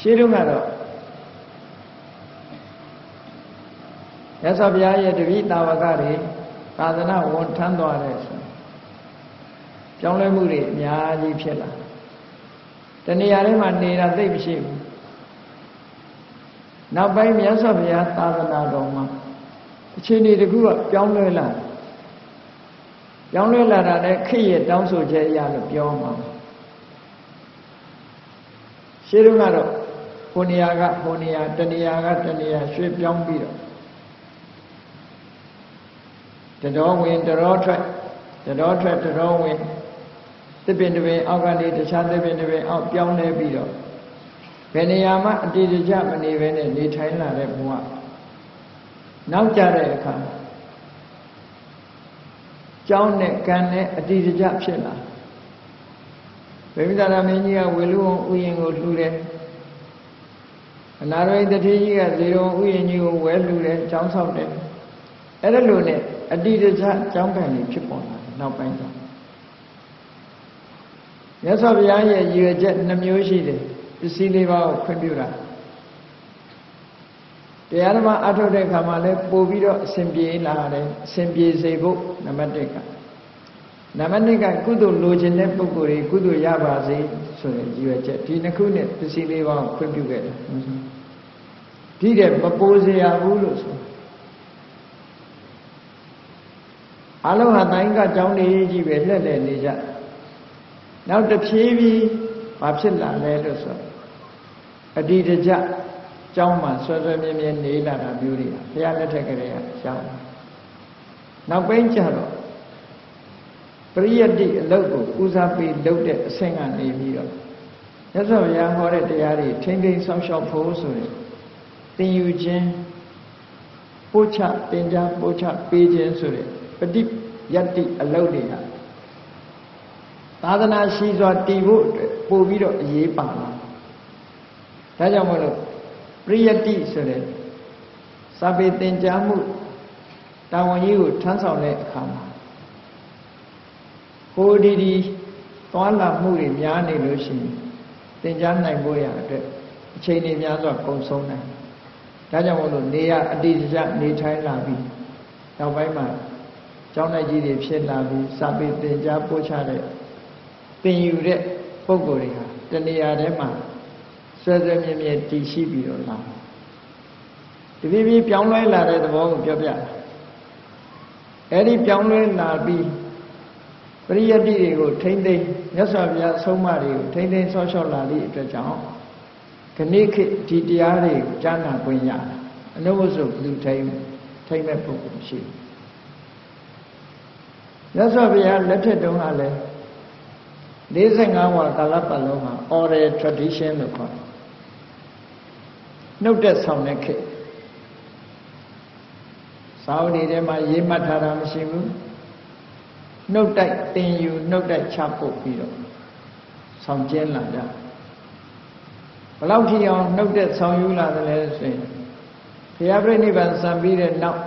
ရှင်းတော့ကတော့ရသော်ဘုရားရဲ့တပည့်တာဝကတွေသာသနာဝန်ထမ်းသွားတယ်ဆိုပြောင်းလဲမှုတွေအများကြီးဖြစ်လာတဏှာထဲမှာနေတာသိမရှိဘူးနောက်ပိုင်းမြတ်စွာဘုရားသာသနာတော်မှာအခြေအနေတခုကပြောင်းလဲလာပြောင်းလဲလာတာလည်းခေတ်ရဲ့တောင်းဆိုချက်အရလို့ပြောမှာရှင်းတော့ကတော့ ဟိုနေရာကဟိုနေရာတနေရာကတနေရာရွှေ့ပြောင်းပြီးတော့တတော်ဝင်တတော်ထွက်တတော်ထွက်တတော်ဝင်သစ်ပင်တစ်ပင်အောက်ကနေတခြားသစ်ပင်တစ်ပင်အောက်ပြောင်းလဲပြီးတော့ဘယ်နေရာမှအတိအကျမနေဘဲနဲ့နေထိုင်လာတဲ့ဘုရားနောက်ကြတဲ့အခါကြောင်းနဲ့ကံနဲ့အတိအကျဖြစ်လာဗေမိသာရမင်းကြီးကဝေလူဝဥယျင်ကိုလှူတယ် အနာရိတတိကြီးကဇေယုံဥယျင်ကြီးကိုဝဲလှူတယ်ကျောင်းဆောက်တယ်အဲ့ဒါလိုနဲ့အတိအကျကျောင်းကံကြီးဖြစ်ပေါ်လာတယ်နောက်ပိုင်းကျမြတ်စွာဘုရားရဲ့ရည်ရွယ်ချက်နှမျိုးရှိတယ်ပစ္စည်းလေးပါးကိုခွင့်ပြုတာတရားဓမ္မအထုတ်တဲ့ခါမှာလဲပို့ပြီးတော့အစဉ်ပြေလာတယ်အစဉ်ပြေစေဖို့နံပါတ်1ကနံပါတ်2ကကုသိုလ်လိုချင်တဲ့ပုဂ္ဂိုလ်တွေကုသိုလ်ရပါစေဆိုတဲ့ရည်ရွယ်ချက်ဒီနှစ်ခုနဲ့ပစ္စည်းလေးပါးကိုခွင့်ပြုခဲ့တယ် ဒီတဲ့မပိုးစရာဘူးလို့ဆိုအလုံးဟာတိုင်းကကြောင်းနေကြီးပဲလှည့်လည်နေကြနောက်တဖြည်းဖြည်းဘာဖြစ်လာလဲလို့ဆိုအတိတကြကျောင်းမှာဆွဲဆွဲမြဲမြဲနေလာတာမျိုးတွေဘုရားလက်ထက်ကလေးကကျောင်းနောက်ပိုင်းကျတော့ပရိယတ္တိအလုတ်ကိုဦးစားပေးလုပ်တဲ့အဆင့်ကနေပြီးတော့မြတ်စွာဘုရားဟောတဲ့တရားတွေထိမ့်သိမ်းဆောင်ရှောက်ဖို့ဆိုရင်သ င်ယူခြင်းပို့ချသင်ကြားပို့ချပေးခြင်းဆိုတဲ့ပฏิယတ္တိအလုတ်တွေကသာသနာရှိစွာတည်ဖို့အတွက်ပို့ပြီးတော့အရေးပါလာဒါကြောင့်မလို့ပရိယတ္တိဆိုတဲ့စာပေသင်ကြားမှုတာဝန်ကြီးကိုထမ်းဆောင်တဲ့အခါမှာဟိုဒီဒီသွားလာမှုတွေများနေလို့ရှိရင်သင်ကြားနိုင်ဖို့ရအတွက်အချိန်တွေများစွာကုန်ဆုံးတယ် ဒါကြောင့်မလို့နေရအတိအကျနေထိုင်လာပြီးနောက်ပိုင်းမှာကျောင်းလိုက်ကြီးတွေဖြစ်လာပြီးစာပေသင်ကြားပို့ချတဲ့သင်ယူတဲ့ပုံကိုယ်တွေဟာတဏှာထဲမှာဆွဲဆွဲမြဲမြဲတည်ရှိပြီးတော့လာတဖြည်းဖြည်းပြောင်းလဲလာတဲ့သဘောကိုပြောပြတာအဲ့ဒီပြောင်းလဲလာပြီးပရိယတ္တိတွေကိုထိမ့်သိမ့်မြတ်စွာဘုရားဆုံးမတွေကိုထိမ့်သိမ့်ဆောက်ရှောက်လာသည့်အတွက်ကြောင့် ခဏိခေဒီတရားတွေကြားနာခွင့်ရတာအနုဝစုလူထိမ့်ထိမ့်မဲ့ပုဂ္ဂိုလ်ရှိတယ်မြတ်စွာဘုရားလက်ထက်တုန်းကလည်း45ဝါကာလပတ်လုံးဟာ oral tradition လို့ခေါ်တယ်နှုတ်သက်ဆောင်တဲ့ခေတ်စာအုပ်တွေထဲမှာရေးမှတ်ထားတာမရှိဘူးနှုတ်တိုက်သင်ယူနှုတ်တိုက်ချပုတ်ပြီးတော့ဆောင်ကျင်းလာကြ ဘလောက်ထိအောင်နှုတ်သက်ဆောင်ယူလာတယ်လဲဆိုရင်ဘုရားပြိဋိဘံစံပြီးတဲ့နောက်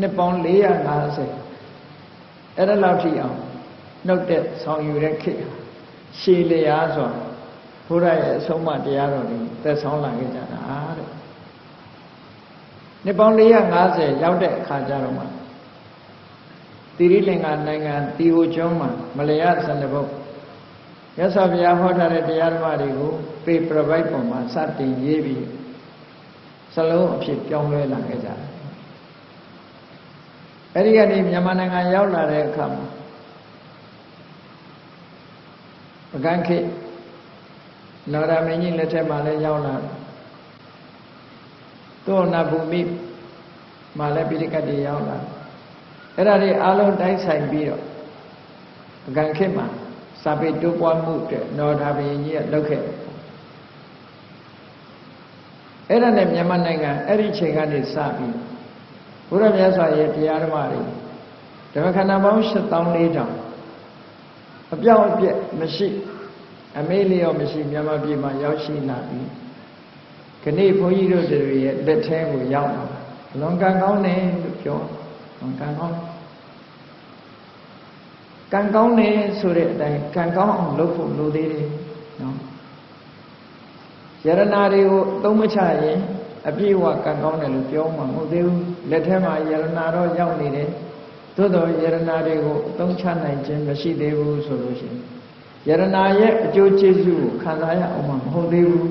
နှစ်ပေါင်း450အဲ့ဒါလောက်ထိအောင်နှုတ်သက်ဆောင်ယူတဲ့ခေတ်ရှည်လျားစွာဘုရားရဲ့အဆုံးအမတရားတော်တွေသက်ဆောင်လာခဲ့ကြတာတဲ့နှစ်ပေါင်း450ရောက်တဲ့အခါကျတော့မှတိရိလင်္ကာနိုင်ငံတီဟိုကျွန်းမှာမလျာစန္ဒဘုတ် ရသော်ဘုရားဟောထားတဲ့တရားဓမ္မတွေကိုပေပရပိုက်ပုံမှာစတင်ရေးပြီးစလုံးအဖြစ်ပြောင်းလဲလာခဲ့ကြတယ်အဲဒီကနေမြန်မာနိုင်ငံရောက်လာတဲ့အခါမှာပကန်းခေနာရမင်းကြီးလက်ထက်မှာလည်းရောက်လာသောနာဘူမိမှာလည်းပိဋကတ်တွေရောက်လာအဲ့ဒါတွေအလုံးတိုင်းဆိုင်ပြီးတော့ပကန်းခေမှာ စာပေတိုးပွားမှုအတွက်နော်ဒါဘုရင်ကြီးကလုပ်ခဲ့အဲ့ဒါနဲ့မြန်မာနိုင်ငံအဲ့ဒီချိန်ကနေစပြီးဘုရားမြတ်စွာရဲ့တရားဓမ္မတွေဓမ္မခန္ဓာပေါင်း7400အပြောင်းအပြက်မရှိအမေးလျော်မရှိမြန်မာပြည်မှာရောက်ရှိလာပြီခဏိဘုန်းကြီးတို့တွေရဲ့လက်ထဲကိုရောက်လာလွန်ကံကောင်းတယ်လို့ပြောလွန်ကံကောင်း ကံကောင်းတယ်ဆိုတဲ့အတိုင်းကံကောင်းအောင်လုပ်ဖို့လိုသေးတယ်နော်ယရနာတွေကိုအသုံးမချရင်အပြည့်အဝကံကောင်းတယ်လို့ပြောမှမဟုတ်သေးဘူးလက်ထဲမှာယရနာတော့ရောက်နေတယ်သို့တော်ယရနာတွေကိုအသုံးချနိုင်ခြင်းမရှိသေးဘူးဆိုလို့ရှိရင်ယရနာရဲ့အကျိုးကျေးဇူးကိုခံစားရအောင်မဟုတ်သေးဘူး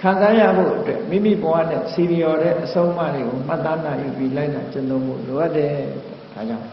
ခံစားရဖို့အတွက်မိမိဘဝနဲ့စီရီယော်တဲ့အဆုံးအမတွေကိုမှတ်သားနိုင်ယူပြီးလိုက်နာကျင့်သုံးဖို့လိုအပ်တယ်ဒါကြောင့်